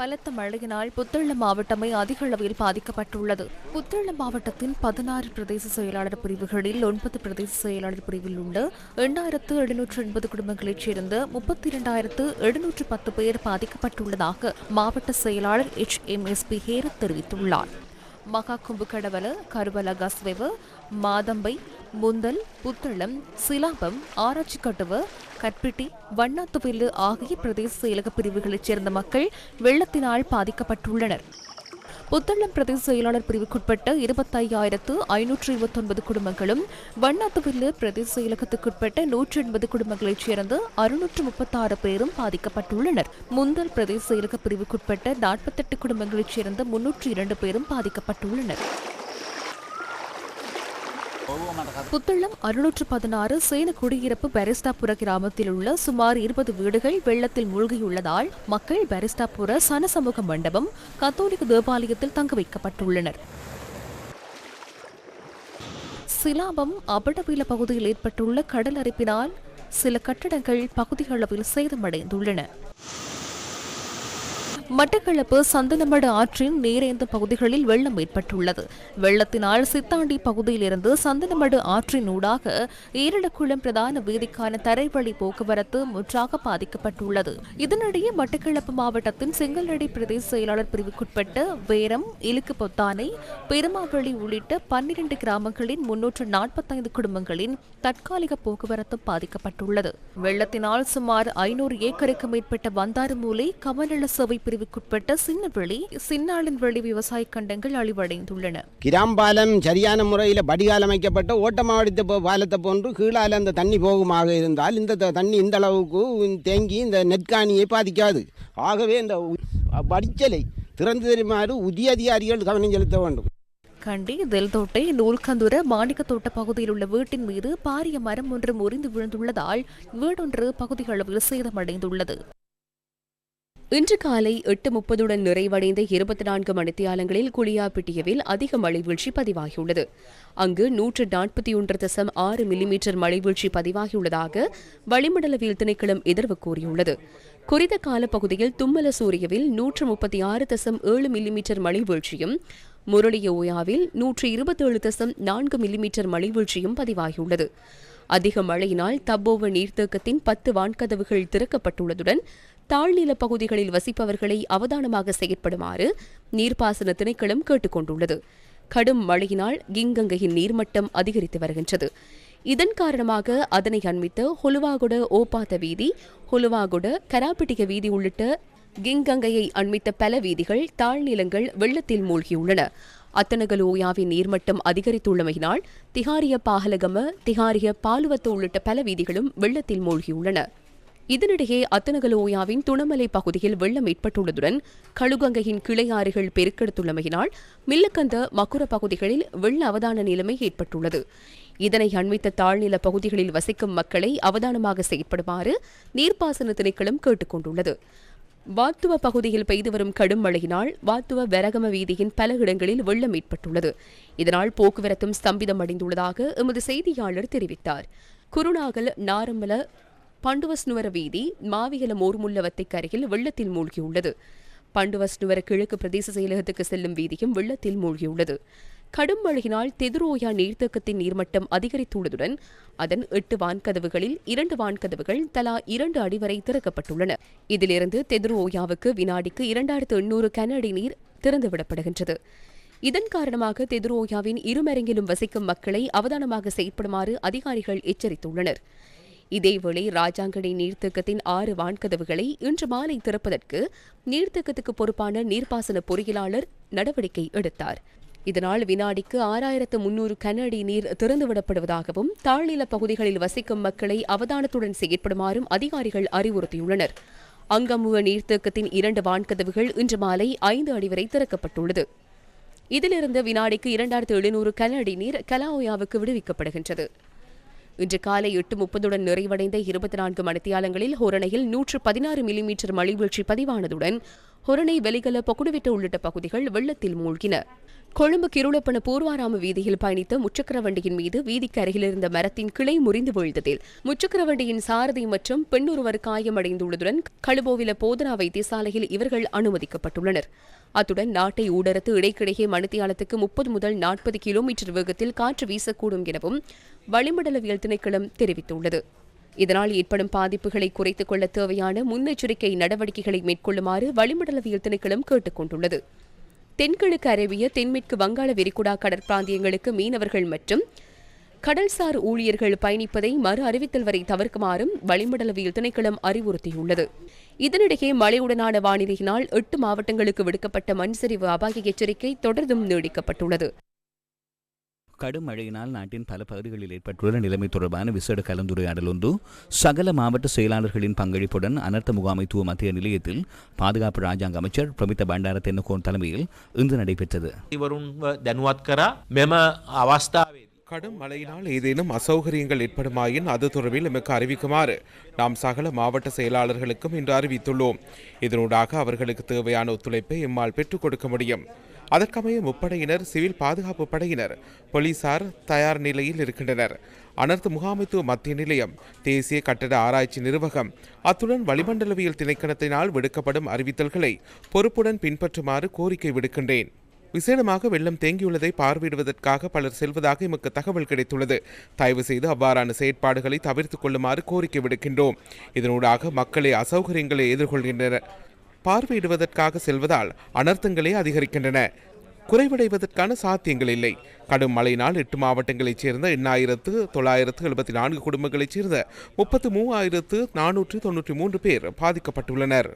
பலத்த மழையினால் புத்தளம் மாவட்டமே அதிக அளவில் பாதிக்கப்பட்டுள்ளது. புத்தளம் மாவட்டத்தின் பதினாறு பிரதேச செயலாளர் பிரிவுகளில் ஒன்பது பிரதேச செயலாளர் பிரிவில் உள்ள எண்ணாயிரத்து எழுநூற்று எண்பது குடும்பங்களைச் சேர்ந்த முப்பத்தி இரண்டாயிரத்து எழுநூற்று பத்து பேர் பாதிக்கப்பட்டுள்ளதாக மாவட்ட செயலாளர் H. M. S. P. Herath தெரிவித்துள்ளார். மகா கும்புக்கடவல கருவலகாஸ்வெவ மாதம்பை முந்தல் புத்தளம் சிலாபம் ஆராய்ச்சிக்கட்டுவ கற்பிட்டி வண்ணாத்துவில்லு ஆகிய பிரதேச செயலக பிரிவுகளைச் சேர்ந்த மக்கள் வெள்ளத்தினால் பாதிக்கப்பட்டுள்ளனர். புத்தளம் பிரதேச செயலாளர் பிரிவுக்குட்பட்ட இருபத்தையாயிரத்து ஐநூற்று இருபத்தொன்பது குடும்பங்களும் வண்ணாத்துவில்லு பிரதேச செயலகத்துக்குட்பட்ட நூற்றி எண்பது குடும்பங்களைச் சேர்ந்த அறுநூற்று முப்பத்தாறு பேரும் பாதிக்கப்பட்டுள்ளனர். முந்தல் பிரதேச செயலக பிரிவுக்குட்பட்ட நாற்பத்தெட்டு குடும்பங்களைச் சேர்ந்த முன்னூற்று இரண்டு பேரும் பாதிக்கப்பட்டுள்ளனர். புத்தளம் அறுநூற்று பதினாறு சேன குடியிருப்பு பெரிஸ்டாபுர கிராமத்தில் உள்ள சுமார் இருபது வீடுகள் வெள்ளத்தில் மூழ்கியுள்ளதால் மக்கள் பெரிஸ்டாபுர சனசமூக மண்டபம் கத்தோலிக்க தேவாலயத்தில் தங்க வைக்கப்பட்டுள்ளனர். சிலாபம் அபடவீல பகுதியில் ஏற்பட்டுள்ள கடல் அரிப்பினால் சில கட்டடங்கள் பகுதிகளவில் சேதமடைந்துள்ளன. மட்டக்களப்பு சந்தனமடு ஆற்றின் நீரேந்த பகுதிகளில் வெள்ளம் ஏற்பட்டுள்ளது. வெள்ளத்தினால் சித்தாண்டி பகுதியிலிருந்து சந்தனமடு ஆற்றின் ஊடாக ஈரலக்குளம் பிரதான வீதிக்கான தரைவழி போக்குவரத்து முற்றாக பாதிக்கப்பட்டுள்ளது. இதனிடையே மட்டக்களப்பு மாவட்டத்தின் செங்கல்நடை பிரதேச செயலாளர் பிரிவுக்குட்பட்ட வேரம் இலுக்கு பொத்தானை பெருமாவளி உள்ளிட்ட பன்னிரண்டு கிராமங்களின் முன்னூற்று நாற்பத்தைந்து குடும்பங்களின் தற்காலிக போக்குவரத்து பாதிக்கப்பட்டுள்ளது. வெள்ளத்தினால் சுமார் ஐநூறு ஏக்கருக்கு மேற்பட்ட வந்தாறுமூலை கமநல சேவை பிரிவுக்குட்பட்ட சின்னவெளி சின்னாளன்வெளி விவசாய கண்டங்கள் அழிவடைந்துள்ளன. கிராம்பாலம் சரியான முறையில் வடிகால் அமைக்கப்பட்ட ஓட்டமாவடித்த பாலத்தை போன்று கீழால் அந்த தண்ணி போகுமாக இருந்தால் இந்த தண்ணி இந்த அளவுக்கு தேங்கி இந்த நெற்காணியை பாதிக்காது. ஆகவே இந்த வடிச்சலை திறந்து தருமாறு உரிய அதிகாரிகள் கவனம் செலுத்த வேண்டும். கண்டி தெல்தோட்டை நூல்கந்துர மாணிக்கத்தோட்ட பகுதியில் உள்ள வீட்டின் மீது பாரிய மரம் ஒன்று முறிந்து விழுந்துள்ளதால் வீடொன்று பகுதிகளவில் சேதமடைந்துள்ளது. இன்று காலை எட்டு முப்பதுடன் நிறைவடைந்த இருபத்தி நான்கு மணித்தியாலங்களில் குளியாப்பிட்டியவில் அதிக மழைவீழ்ச்சி பதிவாகியுள்ளது. அங்கு நூற்று நாற்பத்தி ஒன்று தசம் ஆறு மில்லிமீட்டர் மழைவீழ்ச்சி பதிவாகியுள்ளதாக வளிமண்டலவியல் திணைக்களம் எதிர்வு கூறியுள்ளது. குறித்த காலப்பகுதியில் தும்மல சூரியவில் நூற்று முப்பத்தி ஆறு தசம் ஏழு மில்லிமீட்டர் மழைவீழ்ச்சியும் முரளிய ஓயாவில் நூற்று இருபத்தேழு தசம் நான்கு மில்லிமீட்டர் மழைவீழ்ச்சியும் பதிவாகியுள்ளது. அதிக மழையினால் தப்போவ நீர்த்தேக்கத்தின் பத்து வான்கதவுகள் திறக்கப்பட்டுள்ளதுடன் தாழ்நில பகுதிகளில் வசிப்பவர்களை அவதானமாக செயற்படுமாறு நீர்ப்பாசன திணைக்களம் கேட்டுக்கொண்டுள்ளது. கடும் மழையினால் கிங்கங்கையின் நீர்மட்டம் அதிகரித்து வருகின்றது. இதன் காரணமாக அதனை அண்மித்த ஹொலுவாகுட ஓபாத்த வீதி ஹொலுவாகுட கராப்பிட்டிக வீதி உள்ளிட்ட கிங்கங்கையை அண்மித்த பல வீதிகள் தாழ்நிலங்கள் வெள்ளத்தில் மூழ்கியுள்ளன. அத்தனகல் ஓயாவின் நீர்மட்டம் அதிகரித்துள்ளமையினால் திகாரிய பாகலகம திகாரிய பாலுவத்து உள்ளிட்ட பல வீதிகளும் வெள்ளத்தில் மூழ்கியுள்ளன. இதனிடையே அத்தனகலோயாவின் துணமலை பகுதியில் வெள்ளம் ஏற்பட்டுள்ளதுடன் கழுகங்கையின் கிளையாறுகள் பெருக்கெடுத்துள்ளமையினால் மில்லக்கந்த மக்குர பகுதிகளில் வெள்ள அவதான நிலைமை ஏற்பட்டுள்ளது. இதனை அண்மித்த தாழ்நில பகுதிகளில் வசிக்கும் மக்களை அவதானமாக செயற்படுமாறு நீர்ப்பாசன திணைக்களம் கேட்டுக்கொண்டுள்ளது. வாத்துவ பகுதியில் பெய்து வரும் கடும் மழையினால் வாத்துவ வெரகம வீதியின் பல இடங்களில் வெள்ளம் ஏற்பட்டுள்ளது. இதனால் போக்குவரத்தும் ஸ்தம்பிதம் அடைந்துள்ளதாக எமது செய்தியாளர் தெரிவித்தார். குருநாகல் நாரமல பண்டுவஸ்னுவர வீதி மாவிகல மோர்முல்லவத்தைக்கு அருகில் வெள்ளத்தில் மூழ்கியுள்ளது. பண்டுவஸ்னுவர கிழக்கு பிரதேச செயலகத்துக்கு செல்லும் வீதியும் வெள்ளத்தில் மூழ்கியுள்ளது. கடும் மழையினால் தெதுரோயா நீர்த்தேக்கத்தின் நீர்மட்டம் அதிகரித்துள்ளதுடன் அதன் எட்டு வான்கதவுகளில் இரண்டு வான்கதவுகள் தலா இரண்டு அடி வரை திறக்கப்பட்டுள்ளன. இதிலிருந்து தெதுரோயாவுக்கு வினாடிக்கு இரண்டாயிரத்து எண்ணூறு கனஅடி நீர் திறந்துவிடப்படுகின்றது. இதன் காரணமாக தெதுரோயாவின் இருமரங்கிலும் வசிக்கும் மக்களை அவதானமாக செயற்படுமாறு அதிகாரிகள் எச்சரித்துள்ளனர். இதேவேளை ராஜாங்கடை நீர்த்தேக்கத்தின் ஆறு வான்கதவுகளை இன்று மாலை திறப்பதற்கு நீர்த்தேக்கத்துக்கு பொறுப்பான நீர்ப்பாசன பொறியியலாளர் நடவடிக்கை எடுத்தார். இதனால் வினாடிக்கு ஆறாயிரத்து முன்னூறு கனஅடி நீர் திறந்துவிடப்படுவதாகவும் தாழ்நில பகுதிகளில் வசிக்கும் மக்களை அவதானத்துடன் செயற்படுமாறும் அதிகாரிகள் அறிவுறுத்தியுள்ளனர். அங்கமுவ நீர்த்தேக்கத்தின் இரண்டு வான்கதவுகள் இன்று மாலை ஐந்து அடி வரை திறக்கப்பட்டுள்ளது. இதிலிருந்து வினாடிக்கு இரண்டாயிரத்து எழுநூறு கன அடி நீர் கலாஓயாவுக்கு விடுவிக்கப்படுகின்றது. இன்று காலை எட்டு முப்பதுடன் நிறைவடைந்த இருபத்தி நான்கு மணித்தியாலங்களில் ஹோரணையில் நூற்று பதினாறு மில்லிமீட்டர் மழை வீழ்ச்சி பதிவானதுடன் ஹொரணை வெலிகல பொக்குடுவிட்ட உள்ளிட்ட பகுதிகள் வெள்ளத்தில் மூழ்கின. கொழும்பு கிருளப்பன பூர்வாராம வீதியில் பயணித்த முச்சக்கர வண்டியின் மீது வீதிக்கு அருகில் இருந்த மரத்தின் கிளை முறிந்து வீழ்ந்ததில் முச்சக்கர வண்டியின் சாரதி மற்றும் பெண்ணொருவர் காயமடைந்துள்ளதுடன் கழுபோவில போதனா வைத்தியசாலையில் இவர்கள் அனுமதிக்கப்பட்டுள்ளனர். அத்துடன் நாட்டை ஊடறுத்து இடைக்கிடையே மணித்தியாலத்துக்கு முப்பது முதல் நாற்பது கிலோமீட்டர் வேகத்தில் காற்று வீசக்கூடும் எனவும் வளிமண்டலவியல் திணைக்களம் தெரிவித்துள்ளது. இதனால் ஏற்படும் பாதிப்புகளை குறைத்துக் கொள்ள தேவையான முன்னெச்சரிக்கை நடவடிக்கைகளை மேற்கொள்ளுமாறு வளிமண்டலவியல் திணைக்களம் கேட்டுக் கொண்டுள்ளது. தென்கிழக்கு அரேபிய தென்மேற்கு வங்காள விரிகுடா கடற்பிராந்தியங்களுக்கு மீனவர்கள் மற்றும் கடல்சார் ஊழியர்கள் பயணிப்பதை மறு அறிவித்தல் வரை தவிர்க்குமாறும் வளிமண்டலவியல் திணைக்களம் அறிவுறுத்தியுள்ளது. இதனிடையே மழையுடனான வானிலையினால் எட்டு மாவட்டங்களுக்கு விடுக்கப்பட்ட மண்சரிவு அபாய எச்சரிக்கை தொடர்ந்தும் நீடிக்கப்பட்டுள்ளது. கடும் மழையினால் நாட்டின் பல பகுதிகளில் ஏற்பட்டுள்ள நிலைமை தொடர்பான விசேட கலந்துரையாடல் ஒன்று சகல மாவட்ட செயலாளர்களின் பங்களிப்புடன் அனர்த்த முகாமைத்துவ மத்திய நிலையத்தில் பாதுகாப்பு ராஜாங்க அமைச்சர் பிரமித்த பண்டார தென்னகோன் தலைமையில் இன்று நடைபெற்றது. கடும் மழையினால் ஏதேனும் அசௌகரியங்கள் ஏற்படுமாயின் அது தொடர்பில் எமக்கு அறிவிக்குமாறு நாம் சகல மாவட்ட செயலாளர்களுக்கும் இன்று அறிவித்துள்ளோம். இதனூடாக அவர்களுக்கு தேவையான ஒத்துழைப்பை எம்மால் பெற்றுக் கொடுக்க முடியும். அதற்கமைய முப்படையினர் சிவில் பாதுகாப்பு படையினர் போலீசார் தயார் நிலையில் இருக்கின்றனர். அனர்த்த முகாமைத்துவ மத்திய நிலையம் தேசிய கட்டட ஆராய்ச்சி நிர்வாகம் அத்துடன் வளிமண்டலவியல் திணைக்களத்தினால் விடுக்கப்படும் அறிவித்தல்களை பொறுப்புடன் பின்பற்றுமாறு கோரிக்கை விடுக்கின்றேன். விசேடமாக வெள்ளம் தேங்கியுள்ளதை பார்வையிடுவதற்காக பலர் செல்வதாக எமக்கு தகவல் கிடைத்துள்ளது. தயவு செய்து அவ்வாறான செயற்பாடுகளை தவிர்த்துக் கொள்ளுமாறு கோரிக்கை விடுக்கின்றோம். இதனூடாக மக்களே அசௌகரியங்களை எதிர்கொள்கின்றனர். பார்வையிடுவதற்காக செல்வதால் அனர்த்தங்களே அதிகரிக்கின்றன. குறைவடைவதற்கான சாத்தியங்கள் இல்லை. கடும் மழையினால் எட்டு மாவட்டங்களைச் சேர்ந்த எண்ணாயிரத்து தொள்ளாயிரத்து எழுபத்தி நான்கு குடும்பங்களைச் சேர்ந்த முப்பத்து மூவாயிரத்து நானூற்றி தொன்னூற்றி மூன்று பேர் பாதிக்கப்பட்டுள்ளனர்.